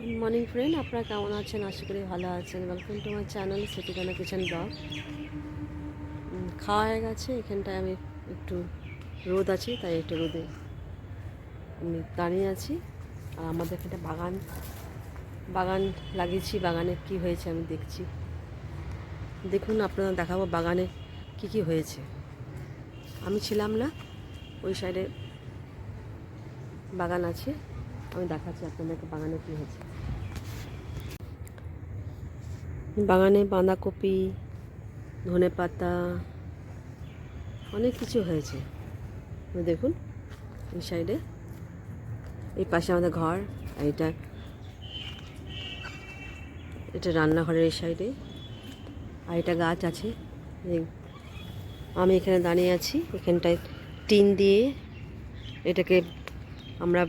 Good morning friend আপনারা কেমন আছেন? আশা করি ভালো আছেন। ওয়েলকাম টু মাই চ্যানেল সিটিকানা কিচেন ব্লগ খাওয়া হয়ে গেছে। এখানটায় আমি একটু রোদ আছি, তাই একটু রোদে আমি দাঁড়িয়ে আছি। আর আমাদের এখানটা বাগান বাগান লাগিয়েছি। বাগানে কি হয়েছে আমি দেখছি। দেখুন আপনারা দেখাবো বাগানে কি কি হয়েছে। আমি ছিলাম না, ওই সাইডে বাগান আছে। আমি দেখাচ্ছি আপনাদেরকে বাগানে কী হয়েছে বাগানে বাঁধাকপি, ধনে পাতা, অনেক কিছু হয়েছে। দেখুন, এই সাইডে, এই পাশে আমাদের ঘর এটা এটা রান্নাঘরের এই সাইডে, আর এটা গাছ আছে। আমি এখানে দাঁড়িয়ে আছি, এখানটায় টিন দিয়ে এটাকে আমরা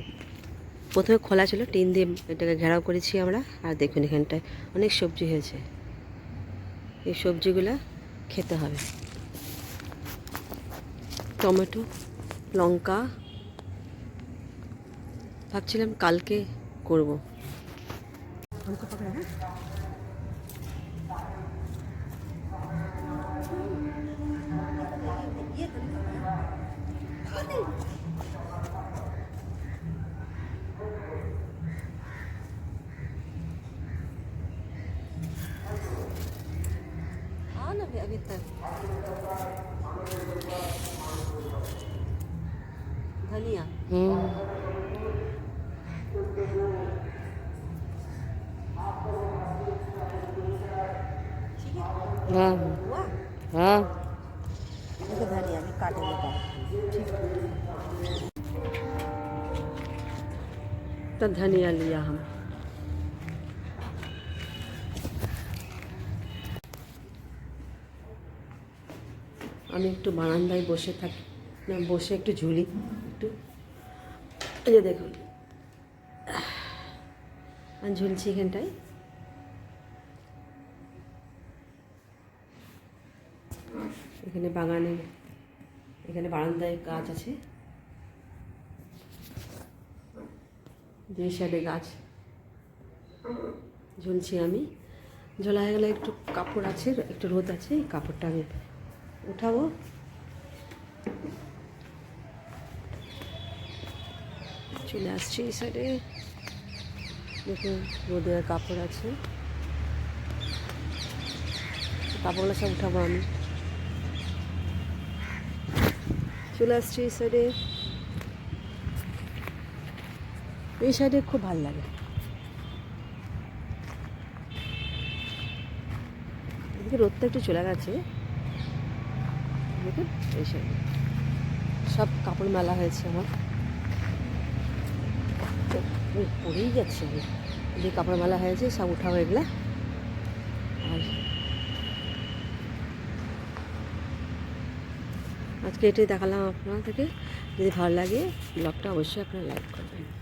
প্রথমে খোলা ছিল, টিন দিয়ে এটাকে ঘেরাও করেছি আমরা। আর দেখুন এখানটায় অনেক সবজি হয়েছে। এই সবজিগুলো খেতে হবে। টমেটো, লঙ্কা, ভাবছিলাম কালকে করব। हाँ अभी तक। धनिया। ठीक है? हाँ। हुआ? हाँ। धनिया भी काटे देता तो धनिया लिया हम। আমি একটু বারান্দায় বসে থাকি। না, বসে একটু ঝুলি, একটু। যে দেখুন। আমি ঝুলছি এখানটায়। এখানে বাগানে, এখানে বারান্দায় গাছ আছে। দুই সাইডে গাছ। ঝুলছি আমি। ঝোলা হয়ে গেলে একটু কাপড় আছে, একটু রোদ আছে, এই কাপড়টা আমি উঠাবো। চলে আসছি এই সাইডে দেখুন রোদে কাপড় আছে। কাপড়গুলো সব উঠাবো আমি। চলে আসছি এই সাইডে এই সাইডে খুব ভালো লাগে। এদিকে রোদটা একটু চলে গেছে। দেখুন এই সাইডে সব কাপড় মেলা হয়েছে আমার। পড়েই যাচ্ছে আমি। যে কাপড় মেলা হয়েছে, সব উঠাবো এগুলা আর আজকে এটাই দেখালাম আপনাদেরকে। যদি ভালো লাগে ব্লগটা অবশ্যই আপনারা লাইক করবেন।